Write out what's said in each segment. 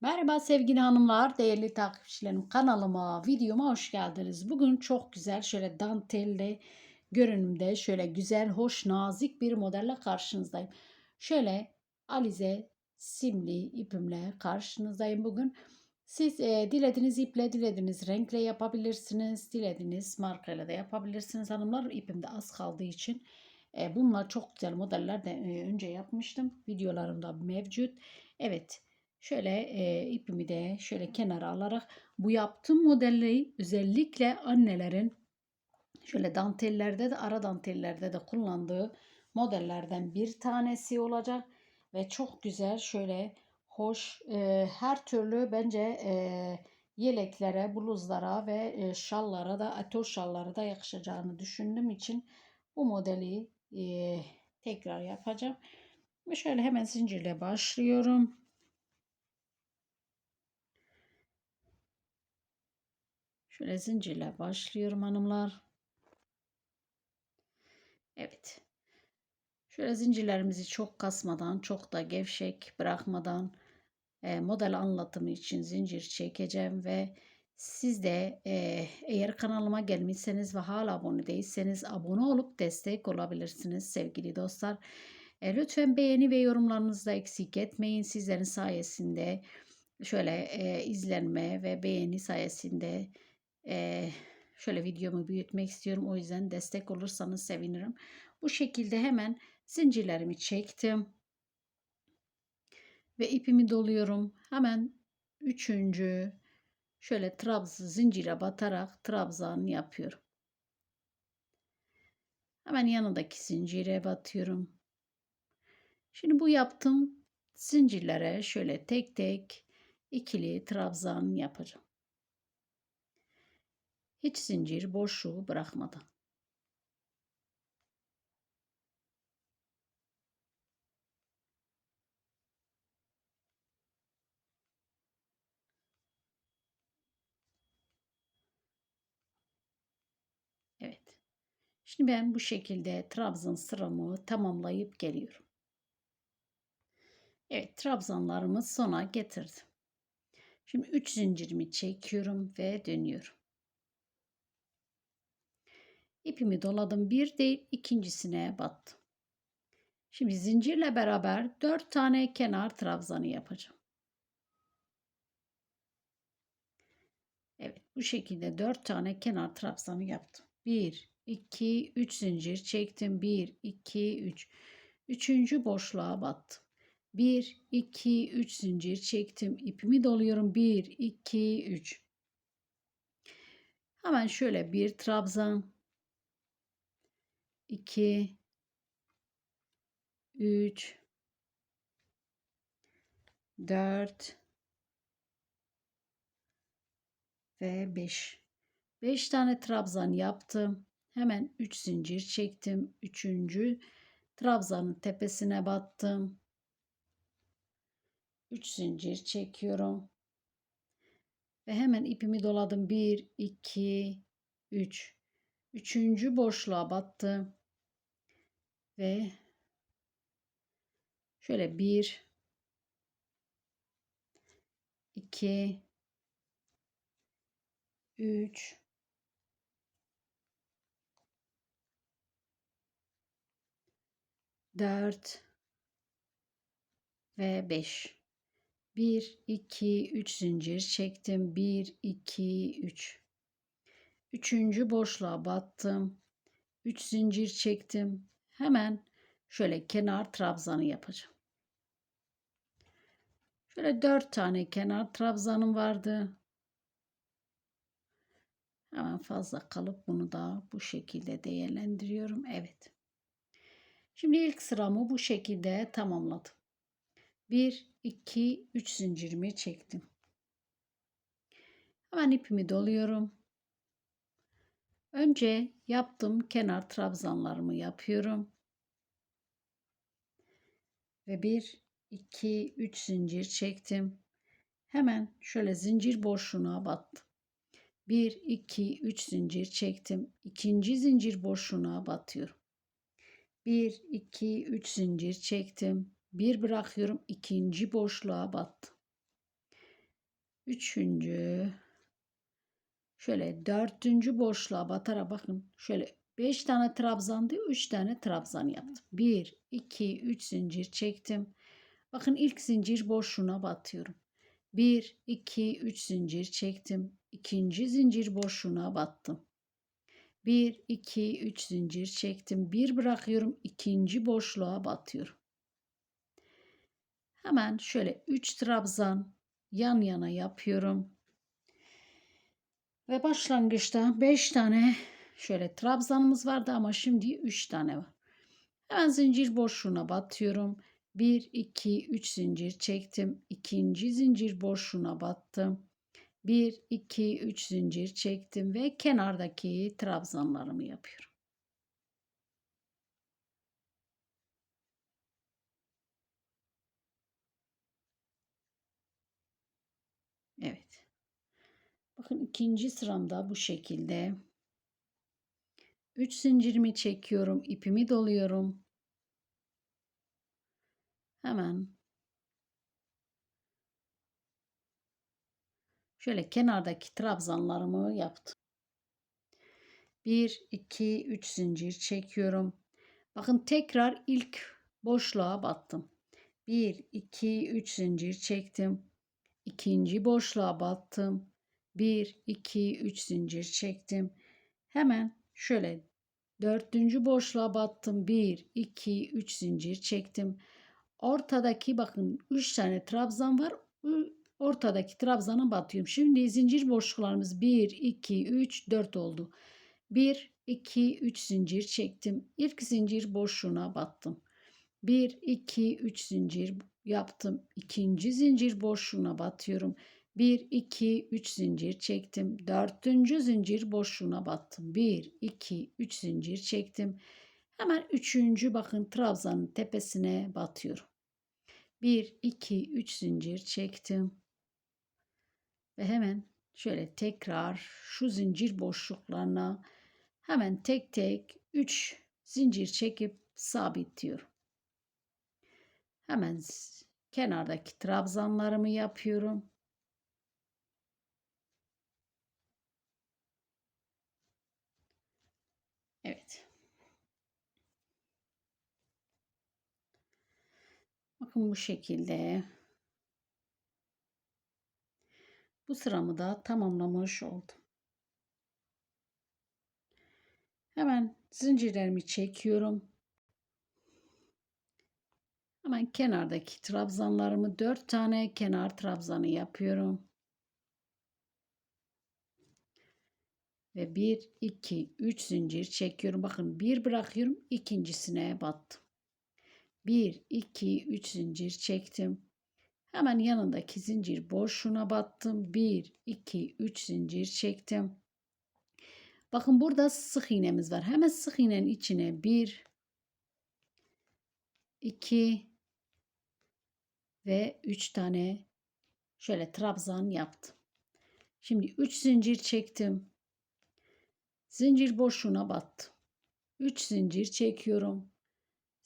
Merhaba sevgili hanımlar, değerli takipçilerim. Kanalıma, videoma hoş geldiniz. Bugün çok güzel şöyle dantelli görünümde şöyle güzel, hoş, nazik bir modelle karşınızdayım. Şöyle alize simli ipimle karşınızdayım bugün. Siz e, dilediğiniz iple, dilediğiniz renkle yapabilirsiniz. Dilediğiniz markayla da yapabilirsiniz hanımlar. İpimde az kaldığı için. E, bunlar çok güzel modeller de e, önce yapmıştım. Videolarımda mevcut. Evet. Şöyle e, ipimi de şöyle kenara alarak bu yaptığım modelleri özellikle annelerin şöyle dantellerde de ara dantellerde de kullandığı modellerden bir tanesi olacak ve çok güzel şöyle hoş e, her türlü bence e, yeleklere, bluzlara ve e, şallara da ato şallara da yakışacağını düşündüğüm için bu modeli e, tekrar yapacağım. Ve şöyle hemen zincirle başlıyorum. Şöyle zincirle başlıyorum hanımlar. Evet. Şöyle zincirlerimizi çok kasmadan, çok da gevşek bırakmadan e, model anlatımı için zincir çekeceğim ve siz de e, eğer kanalıma gelmişseniz ve hala abone değilseniz abone olup destek olabilirsiniz sevgili dostlar. E, lütfen beğeni ve yorumlarınızı da eksik etmeyin. Sizlerin sayesinde şöyle e, izlenme ve beğeni sayesinde ee, şöyle videomu büyütmek istiyorum. O yüzden destek olursanız sevinirim. Bu şekilde hemen zincirlerimi çektim. Ve ipimi doluyorum. Hemen üçüncü şöyle trabzan zincire batarak trabzan yapıyorum. Hemen yanındaki zincire batıyorum. Şimdi bu yaptığım zincirlere şöyle tek tek ikili trabzan yapacağım. Hiç zincir boşluğu bırakmadan. Evet. Şimdi ben bu şekilde trabzan sıramı tamamlayıp geliyorum. Evet trabzanlarımı sona getirdim. Şimdi 3 zincirimi çekiyorum ve dönüyorum. İpimi doladım. Bir değil ikincisine battım. Şimdi zincirle beraber 4 tane kenar trabzanı yapacağım. Evet bu şekilde 4 tane kenar trabzanı yaptım. 1, 2, 3 zincir çektim. 1, 2, 3. Üçüncü boşluğa battım. 1, 2, 3 zincir çektim. İpimi doluyorum. 1, 2, 3. Hemen şöyle bir trabzan 2 3 4 ve 5 5 tane trabzan yaptım. Hemen 3 zincir çektim. Üçüncü trabzanın tepesine battım. 3 zincir çekiyorum. Ve hemen ipimi doladım. 1 2 3 Üçüncü boşluğa battım ve şöyle bir iki üç dört ve beş. Bir iki üç zincir çektim. Bir iki üç. Üçüncü boşluğa battım. 3 zincir çektim. Hemen şöyle kenar trabzanı yapacağım. Şöyle 4 tane kenar trabzanım vardı. Hemen fazla kalıp bunu da bu şekilde değerlendiriyorum. Evet. Şimdi ilk sıramı bu şekilde tamamladım. 1, 2, 3 zincirimi çektim. Hemen ipimi doluyorum. Önce yaptım kenar trabzanlarımı yapıyorum. Ve 1 2 3 zincir çektim. Hemen şöyle zincir boşluğuna battım. 1 2 3 zincir çektim. İkinci zincir boşluğuna batıyorum. 1 2 3 zincir çektim. Bir bırakıyorum. ikinci boşluğa battım. üçüncü şöyle dördüncü boşluğa batarak bakın. Şöyle 5 tane trabzandı 3 tane trabzan yaptım. 1 2 3 zincir çektim. Bakın ilk zincir boşluğuna batıyorum. 1 2 3 zincir çektim. İkinci zincir boşluğuna battım. 1 2 3 zincir çektim. Bir bırakıyorum ikinci boşluğa batıyorum. Hemen şöyle 3 trabzan yan yana yapıyorum. Ve başlangıçta 5 tane şöyle trabzanımız vardı ama şimdi 3 tane var. Hemen zincir boşluğuna batıyorum. 1, 2, 3 zincir çektim. İkinci zincir boşluğuna battım. 1, 2, 3 zincir çektim ve kenardaki trabzanlarımı yapıyorum. Evet. Bakın ikinci sıramda bu şekilde 3 zincirimi çekiyorum, ipimi doluyorum. Hemen şöyle kenardaki trabzanlarımı yaptım. 1 2 3 zincir çekiyorum. Bakın tekrar ilk boşluğa battım. 1 2 3 zincir çektim ikinci boşluğa battım. 1 2 3 zincir çektim. Hemen şöyle dördüncü boşluğa battım. 1 2 3 zincir çektim. Ortadaki bakın 3 tane trabzan var. Ortadaki trabzana batıyorum. Şimdi zincir boşluklarımız 1 2 3 4 oldu. 1 2 3 zincir çektim. İlk zincir boşluğuna battım. 1 2 3 zincir yaptım. İkinci zincir boşluğuna batıyorum. 1 2 3 zincir çektim. Dördüncü zincir boşluğuna battım. 1 2 3 zincir çektim. Hemen üçüncü bakın trabzanın tepesine batıyorum. 1 2 3 zincir çektim. Ve hemen şöyle tekrar şu zincir boşluklarına hemen tek tek 3 zincir çekip sabitliyorum. Hemen kenardaki trabzanlarımı yapıyorum. Evet. Bakın bu şekilde. Bu sıramı da tamamlamış oldum. Hemen zincirlerimi çekiyorum. Hemen kenardaki trabzanlarımı 4 tane kenar trabzanı yapıyorum. Ve 1 2 3 zincir çekiyorum. Bakın bir bırakıyorum, ikincisine battım. 1 2 3 zincir çektim. Hemen yanındaki zincir boşluğuna battım. 1 2 3 zincir çektim. Bakın burada sık iğnemiz var. Hemen sık iğnenin içine 1 2 ve 3 tane şöyle trabzan yaptım. Şimdi 3 zincir çektim. Zincir boşluğuna battım. 3 zincir çekiyorum.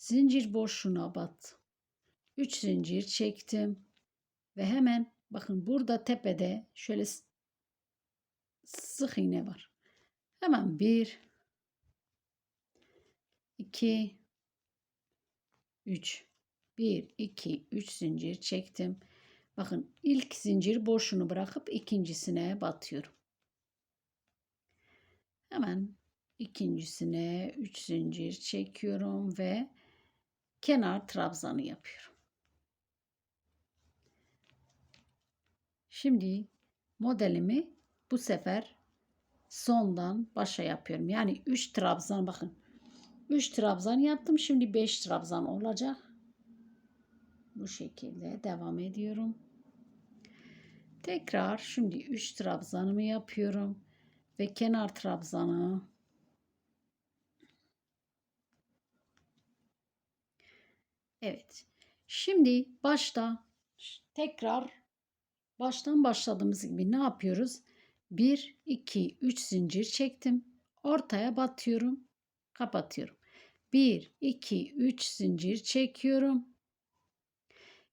Zincir boşluğuna battım. 3 zincir çektim ve hemen bakın burada tepede şöyle sık iğne var. Hemen 1 2 3 1, 2, 3 zincir çektim. Bakın ilk zincir boşunu bırakıp ikincisine batıyorum. Hemen ikincisine 3 zincir çekiyorum ve kenar trabzanı yapıyorum. Şimdi modelimi bu sefer sondan başa yapıyorum. Yani 3 trabzan bakın. 3 trabzan yaptım. Şimdi 5 trabzan olacak. Bu şekilde devam ediyorum. Tekrar şimdi 3 trabzanımı yapıyorum ve kenar trabzanı Evet. Şimdi başta tekrar baştan başladığımız gibi ne yapıyoruz? 1 2 3 zincir çektim. Ortaya batıyorum. Kapatıyorum. 1 2 3 zincir çekiyorum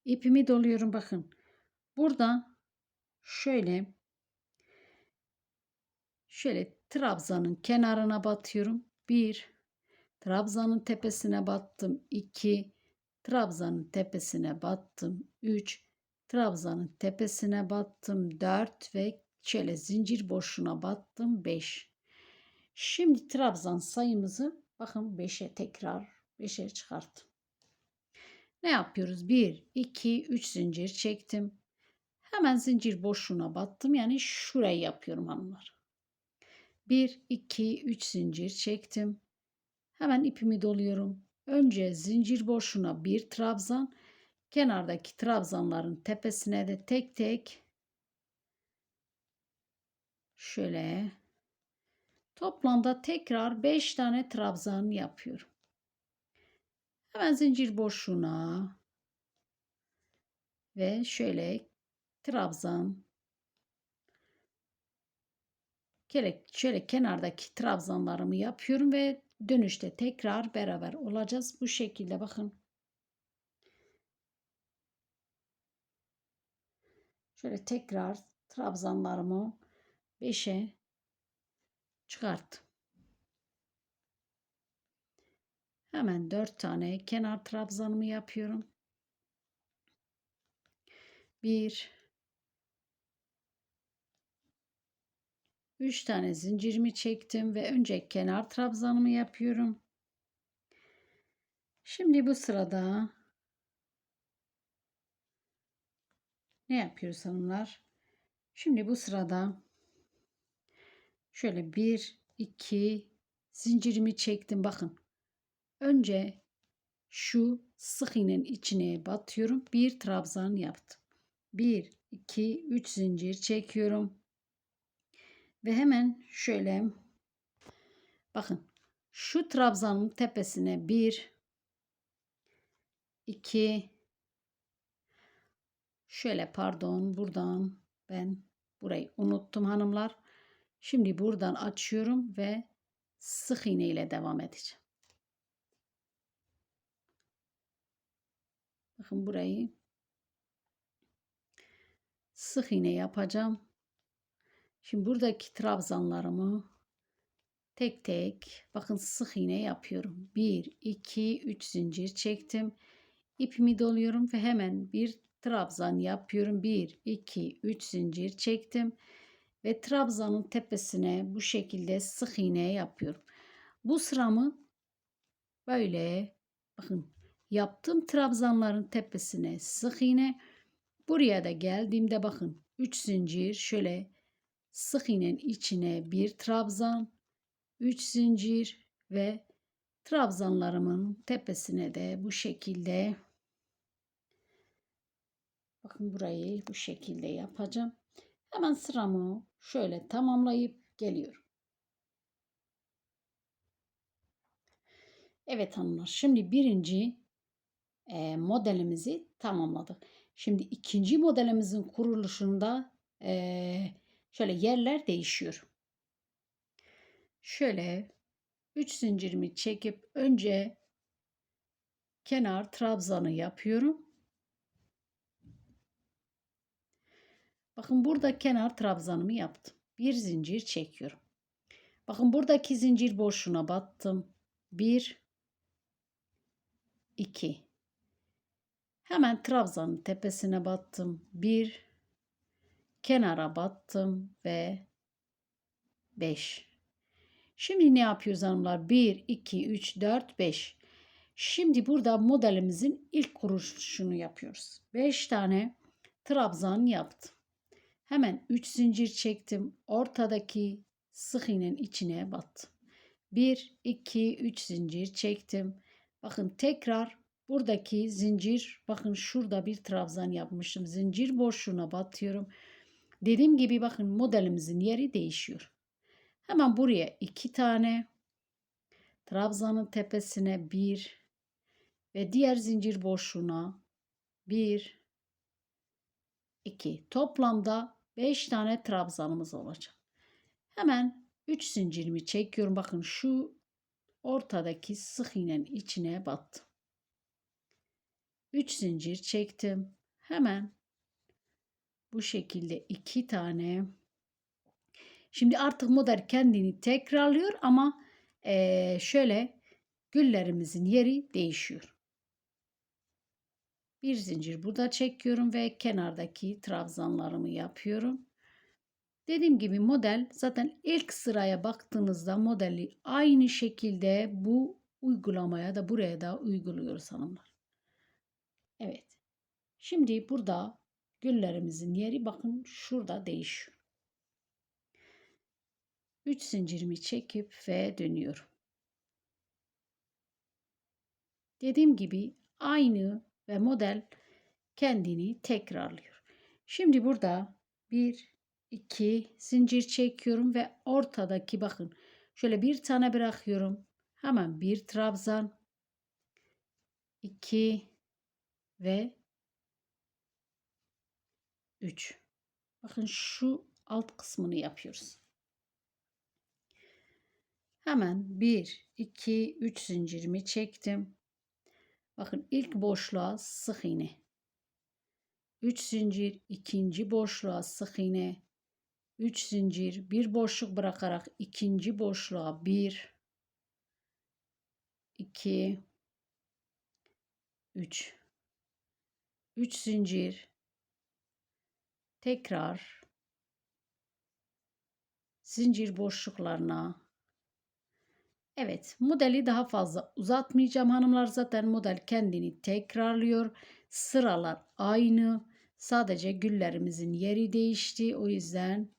ipimi doluyorum bakın. Burada şöyle şöyle trabzanın kenarına batıyorum. 1 trabzanın tepesine battım. 2 trabzanın tepesine battım. 3 trabzanın tepesine battım. 4 ve şöyle zincir boşluğuna battım. 5 Şimdi trabzan sayımızı bakın 5'e tekrar 5'e çıkarttım. Ne yapıyoruz? 1, 2, 3 zincir çektim. Hemen zincir boşluğuna battım. Yani şurayı yapıyorum hanımlar. 1, 2, 3 zincir çektim. Hemen ipimi doluyorum. Önce zincir boşluğuna bir trabzan. Kenardaki trabzanların tepesine de tek tek şöyle toplamda tekrar 5 tane trabzan yapıyorum. Hemen zincir boşluğuna ve şöyle trabzan şöyle kenardaki trabzanlarımı yapıyorum ve dönüşte tekrar beraber olacağız. Bu şekilde bakın. Şöyle tekrar trabzanlarımı 5'e çıkarttım. Hemen 4 tane kenar trabzanımı yapıyorum. 1 3 tane zincirimi çektim ve önce kenar trabzanımı yapıyorum. Şimdi bu sırada ne yapıyoruz hanımlar? Şimdi bu sırada şöyle 1 2 zincirimi çektim bakın. Önce şu sık iğnenin içine batıyorum. Bir trabzan yaptım. 1 2 3 zincir çekiyorum. Ve hemen şöyle bakın şu trabzanın tepesine 1 2 şöyle pardon buradan ben burayı unuttum hanımlar. Şimdi buradan açıyorum ve sık iğne ile devam edeceğim. Bakın burayı sık iğne yapacağım. Şimdi buradaki trabzanlarımı tek tek bakın sık iğne yapıyorum. 1 2 3 zincir çektim. İpimi doluyorum ve hemen bir trabzan yapıyorum. 1 2 3 zincir çektim ve trabzanın tepesine bu şekilde sık iğne yapıyorum. Bu sıramı böyle bakın yaptım trabzanların tepesine sık iğne. Buraya da geldiğimde bakın 3 zincir şöyle sık iğnenin içine bir trabzan, 3 zincir ve trabzanlarımın tepesine de bu şekilde bakın burayı bu şekilde yapacağım. Hemen sıramı şöyle tamamlayıp geliyorum. Evet hanımlar şimdi birinci e, modelimizi tamamladık. Şimdi ikinci modelimizin kuruluşunda e, şöyle yerler değişiyor. Şöyle 3 zincirimi çekip önce kenar trabzanı yapıyorum. Bakın burada kenar trabzanımı yaptım. Bir zincir çekiyorum. Bakın buradaki zincir boşluğuna battım. 1 2 Hemen trabzanın tepesine battım. 1 kenara battım ve 5. Şimdi ne yapıyoruz hanımlar? 1 2 3 4 5. Şimdi burada modelimizin ilk kuruluşunu yapıyoruz. 5 tane trabzan yaptım. Hemen 3 zincir çektim. Ortadaki sık iğnenin içine battım. 1 2 3 zincir çektim. Bakın tekrar buradaki zincir bakın şurada bir trabzan yapmışım. Zincir boşluğuna batıyorum. Dediğim gibi bakın modelimizin yeri değişiyor. Hemen buraya iki tane trabzanın tepesine bir ve diğer zincir boşluğuna bir iki toplamda beş tane trabzanımız olacak. Hemen üç zincirimi çekiyorum. Bakın şu ortadaki sık iğnenin içine battım. 3 zincir çektim. Hemen bu şekilde iki tane. Şimdi artık model kendini tekrarlıyor ama eee, şöyle güllerimizin yeri değişiyor. Bir zincir burada çekiyorum ve kenardaki trabzanlarımı yapıyorum. Dediğim gibi model zaten ilk sıraya baktığınızda modeli aynı şekilde bu uygulamaya da buraya da uyguluyoruz hanımlar. Evet. Şimdi burada güllerimizin yeri bakın şurada değişiyor. 3 zincirimi çekip ve dönüyorum. Dediğim gibi aynı ve model kendini tekrarlıyor. Şimdi burada bir, iki zincir çekiyorum ve ortadaki bakın şöyle bir tane bırakıyorum. Hemen bir trabzan, iki ve üç. Bakın şu alt kısmını yapıyoruz. Hemen 1, 2, 3 zincirimi çektim. Bakın ilk boşluğa sık iğne. 3 zincir, ikinci boşluğa sık iğne. 3 zincir, bir boşluk bırakarak ikinci boşluğa 1 2 3 3 zincir tekrar zincir boşluklarına Evet, modeli daha fazla uzatmayacağım hanımlar. Zaten model kendini tekrarlıyor. Sıralar aynı. Sadece güllerimizin yeri değişti. O yüzden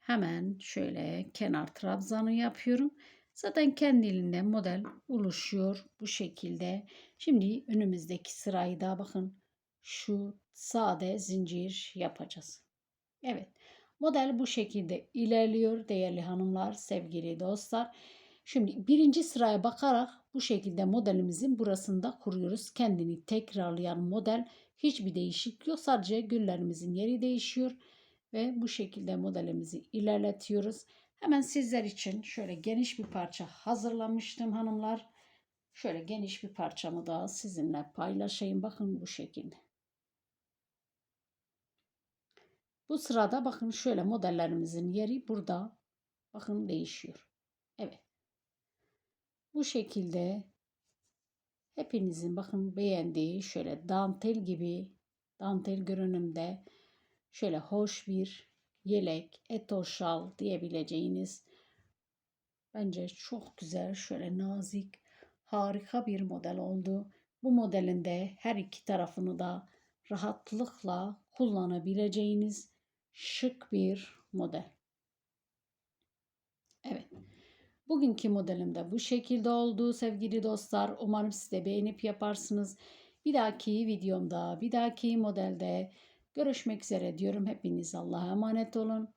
hemen şöyle kenar trabzanı yapıyorum. Zaten kendiliğinden model oluşuyor bu şekilde. Şimdi önümüzdeki sırayı da bakın şu sade zincir yapacağız. Evet, model bu şekilde ilerliyor değerli hanımlar, sevgili dostlar. Şimdi birinci sıraya bakarak bu şekilde modelimizin burasında kuruyoruz. Kendini tekrarlayan model hiçbir değişik yok. Sadece güllerimizin yeri değişiyor ve bu şekilde modelimizi ilerletiyoruz. Hemen sizler için şöyle geniş bir parça hazırlamıştım hanımlar. Şöyle geniş bir parçamı da sizinle paylaşayım. Bakın bu şekilde. Bu sırada bakın şöyle modellerimizin yeri burada. Bakın değişiyor. Evet. Bu şekilde hepinizin bakın beğendiği şöyle dantel gibi dantel görünümde şöyle hoş bir yelek, eto şal diyebileceğiniz bence çok güzel şöyle nazik harika bir model oldu. Bu modelin de her iki tarafını da rahatlıkla kullanabileceğiniz şık bir model. Evet. Bugünkü modelim de bu şekilde oldu sevgili dostlar. Umarım siz de beğenip yaparsınız. Bir dahaki videomda, bir dahaki modelde görüşmek üzere diyorum. Hepiniz Allah'a emanet olun.